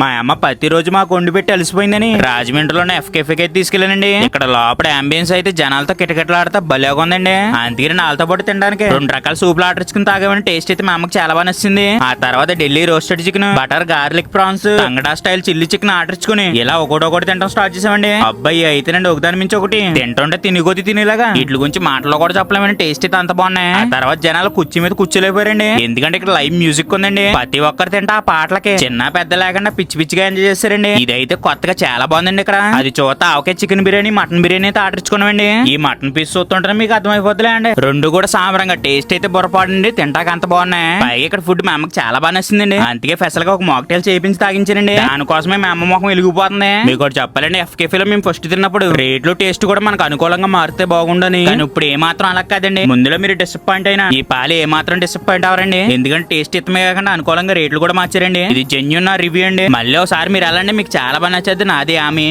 మా అమ్మ ప్రతిరోజు మాకు వండి పెట్టి అలసిపోయిందని. రాజమండ్రిలోనే ఎఫ్కేఫీకి అయితే తీసుకెళ్ళానండి. ఇక్కడ లోపల అంబియన్స్ అయితే జనాలతో కిటకిటలాడితే భలేగా ఉందండి. అందుకని నాలతో పాటు తినడానికి రెండు రకాల సూపులు ఆర్డర్ ఇచ్చుకుని తాగామని టేస్ట్ అయితే మా అమ్మకి చాలా బాగా నచ్చింది. ఆ తర్వాత Delhi roasted chicken butter garlic prawns తంగడా style chilli chicken order ఇచ్చుకుని ఇలా ఒకటి ఒకటి తినడం స్టార్ట్ చేసామండి. అబ్బాయి అయితేనండి ఒకదాని మించి ఒకటి. తింటుంటే తిని కొద్ది తినేలాగా. వీటి గురించి మాటలో కూడా చెప్పలేమని టేస్ట్ అయితే అంత బాగున్నాయి. ఆ తర్వాత జనాలు కుర్చీ మీద కూర్చోలేకపోయారండి. ఎందుకంటే ఇక్కడ లైవ్ మ్యూజిక్ ఉందండి. ప్రతి ఒక్కరు తింటే ఆ పాటలకి చిన్న పెద్ద లేకుండా పిచ్చి పిచ్చి పిచ్చిగా ఎంజాయ్ చేస్తారండి. ఇదైతే కొత్తగా చాలా బాగుందండి ఇక్కడ. అది చూత ఆవకాయ చికెన్ బిర్యానీ మటన్ బిర్యానీ అయితే ఆర్డర్చుకున్నామండి ఈ మటన్ పీస్ చూస్తుంటే మీకు అర్థమైపోద్దులే అండి రెండు కూడా సాంబరంగా టేస్ట్ అయితే బుర్రపాడండి తింటాక అంత బాగున్నాయి. పైగా ఇక్కడ ఫుడ్ మా అమ్మకి చాలా బాగా నచ్చిందండి. అందుకే ఫెసల్గా ఒక మాక్టైల్ చేయించి తాగించారండి దానికోసమే మా అమ్మ ముఖం వెలిగిపోతుంది. మీకు చెప్పాలండి ఎఫ్కేఫీ లో మేము ఫస్ట్ తిన్నప్పుడు రేట్లు టేస్ట్ కూడా మనకు అనుకూలంగా మారితే బాగుండని. కానీ ఇప్పుడు ఏమాత్రం అలా కాదండి. ముందులో మీరు డిసప్పాయింట్ అయినా ఈ పాలు ఏ మాత్రం డిసప్పాయింట్ అవ్వరండి. ఎందుకంటే టేస్ట్ ఇత్తమే కాకుండా అనుకూలంగా రేట్లు కూడా మార్చారండి. ఇది జెన్యున్ రివ్యూ అండి. మళ్ళీ ఒకసారి మీరు వెళ్ళండి మీకు చాలా బాగా నచ్చేది నాది ఆమె.